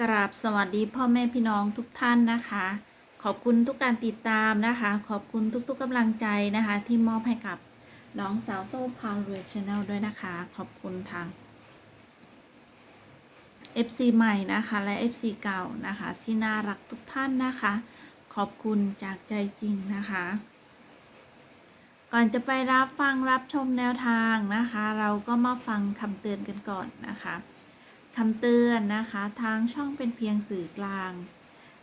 กราบสวัสดีพ่อแม่พี่น้องทุกท่านนะคะ ขอบคุณทุกการติดตามนะคะ ขอบคุณทุกๆกำลังใจนะคะ ที่มอบให้กับน้องสาวโซ่พาวเวอร์ชแนลด้วยนะคะ ขอบคุณทาง FC ใหม่นะคะและ FC เก่านะคะ ที่น่ารักทุกท่านนะคะ ขอบคุณจากใจจริงนะคะ ก่อนจะไปรับฟังรับชมแนวทางนะคะ เราก็มาฟังคำเตือนกันก่อนนะคะ คำเตือนนะคะ ทางช่องเป็นเพียงสื่อกลาง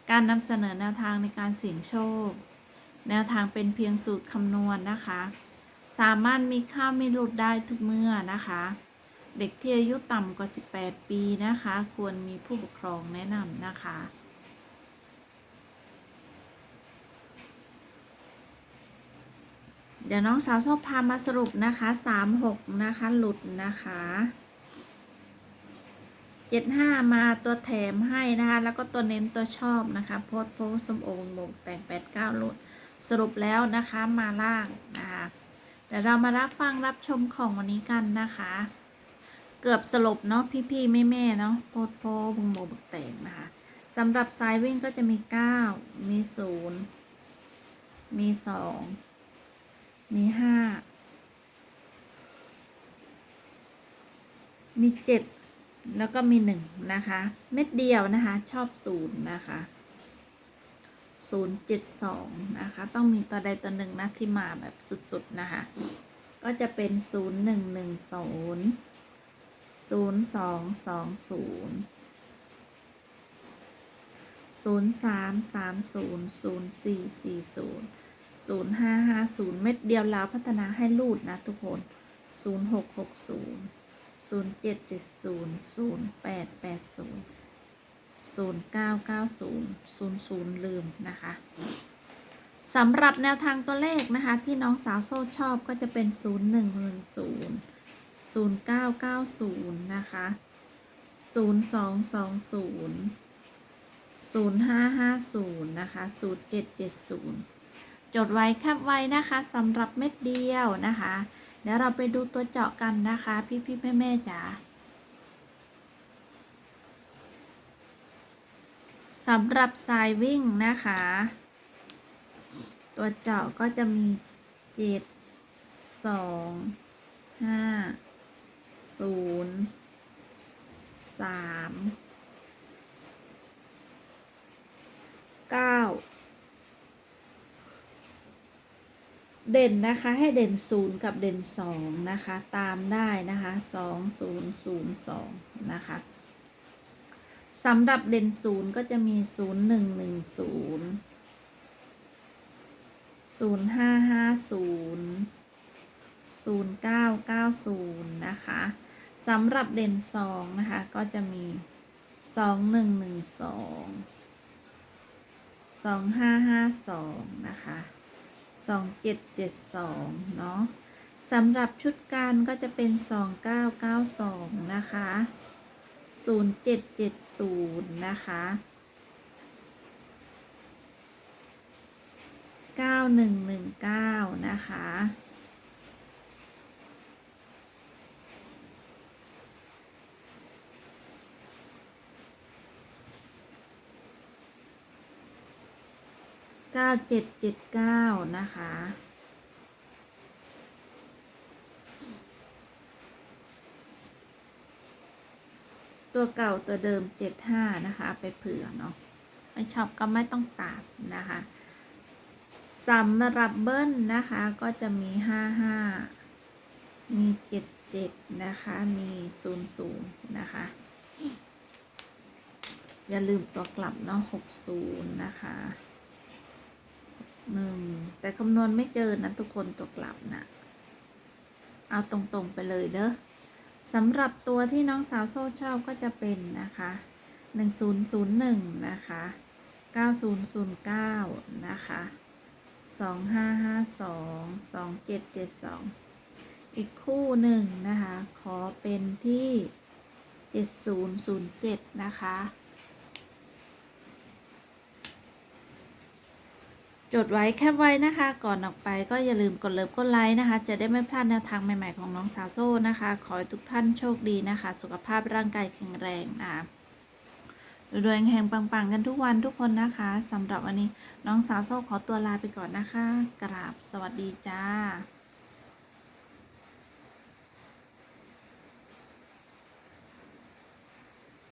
การนำเสนอแนวทางในการเสี่ยงโชค แนวทางเป็นเพียงสูตรคำนวณนะคะ สามารถมีค่าไม่หลุดได้ทุกเมื่อนะคะ เด็กที่อายุต่ำกว่า 18 ปีนะคะ ควรมีผู้ปกครองแนะนำนะคะเดี๋ยวน้องสาวชอบพามาสรุปนะคะ 36 นะคะ หลุดนะคะ 75มาตัวแถมให้นะคะ แล้วก็ตัวเน้นตัวชอบนะคะ โพสโพสสมโองโมงแต่ง89หลุดสรุปแล้วนะคะมาล่างนะคะเดี๋ยวเรามารับฟังรับชมของวันนี้กันนะคะ เกือบสลบเนาะพี่ๆแม่ๆเนาะโพสโพสต์บุงโมบกแต่งนะคะสำหรับสายวิ่งก็จะมี9มี0มี2มีห้ามีเจ็ด แล้วก็มีหนึ่งนะคะ เม็ดเดียวนะคะ ชอบศูนย์นะคะศูนย์เจ็ดสองนะคะ ต้องมีตัวใดตัวหนึ่งนะที่มาแบบสุด ๆ นะคะ ก็จะเป็นศูนย์หนึ่งหนึ่งศูนย์ศูนย์สองสองศูนย์ศูนย์สามสามศูนย์ศูนย์สี่สี่ศูนย์ศูนย์ห้าห้าศูนย์เม็ดเดียวแล้วพัฒนาให้รูดนะทุกคนศูนย์หกหกศูนย์ ศูนย์เจ็ดเจ็ดศูนย์ศูนย์แปดแปดศูนย์ศูนย์เก้าเก้าศูนย์ศูนย์ศูนย์ลืมนะคะสำหรับแนวทางตัวเลขนะคะ ที่น้องสาวโซ่ชอบก็จะเป็นศูนย์หนึ่งหนึ่งศูนย์ศูนย์เก้าเก้าศูนย์นะคะศูนย์สองสองศูนย์ศูนย์ห้าห้าศูนย์นะคะศูนย์เจ็ดเจ็ดศูนย์จดไว้แคปไว้นะคะสำหรับเม็ดเดียวนะคะ เดี๋ยวเราไปดูตัวเจาะกันนะคะ พี่พี่แม่แม่ๆจ๋าสำหรับสายวิ่งนะคะ ตัวเจาะก็จะมีเจ็ดสองห้าศูนย์สามเก้า เด่นนะคะให้เด่นศูนย์กับเด่นสองนะคะ ตามได้นะคะสองศูนย์ศูนย์สองนะคะสำหรับเด่นศูนย์ก็จะมีศูนย์หนึ่งหนึ่งศูนย์ศูนย์ห้าห้าศูนย์ศูนย์เก้าเก้าศูนย์นะคะสำหรับเด่นสองนะคะ ก็จะมีสองหนึ่งหนึ่งสองสองห้าห้าสองนะคะ สองเจ็ดเจ็ดสองเนาะสำหรับชุดการก็จะเป็นสองเก้าเก้าสองนะคะศูนย์เจ็ดเจ็ดศูนย์นะคะเก้าหนึ่งหนึ่งเก้านะคะ เก้าเจ็ดเจ็ดเก้านะคะ ตัวเก่าตัวเดิมเจ็ดห้านะคะไปเผื่อเนาะไม่ชอบก็ไม่ต้องตามนะคะสำหรับเบิ้ลนะคะก็จะมีห้าห้ามีเจ็ดเจ็ดนะคะมีศูนย์ศูนย์นะคะอย่าลืมตัวกลับเนาะหกศูนย์นะคะ หนึ่งแต่คำนวณไม่เจอนะทุกคนตัวกลับนะเอาตรงๆไปเลยเด้อสำหรับตัวที่น้องสาวโซ่ชอบก็จะเป็นนะคะหนึ่งศูนย์ศูนย์หนึ่งนะคะเก้าศูนย์ศูนย์เก้านะคะสองห้าห้าสองสองเจ็ดเจ็ดสองอีกคู่หนึ่งนะคะ ขอเป็นที่เจ็ดศูนย์ศูนย์เจ็ดนะคะ จดไว้แคปไว้นะคะ ก่อนออกไปก็อย่าลืมกดเลิฟกดไลค์นะคะ จะได้ไม่พลาดแนวทางใหม่ ๆ ของน้องสาวโซ่นะคะ ขอให้ทุกท่านโชคดีนะคะ สุขภาพร่างกายแข็งแรงอะรวยๆแห่งปังๆ กันทุกวันทุกคนนะคะสำหรับวันนี้น้องสาวโซ่ขอตัวลาไปก่อนนะคะ กราบสวัสดีจ้า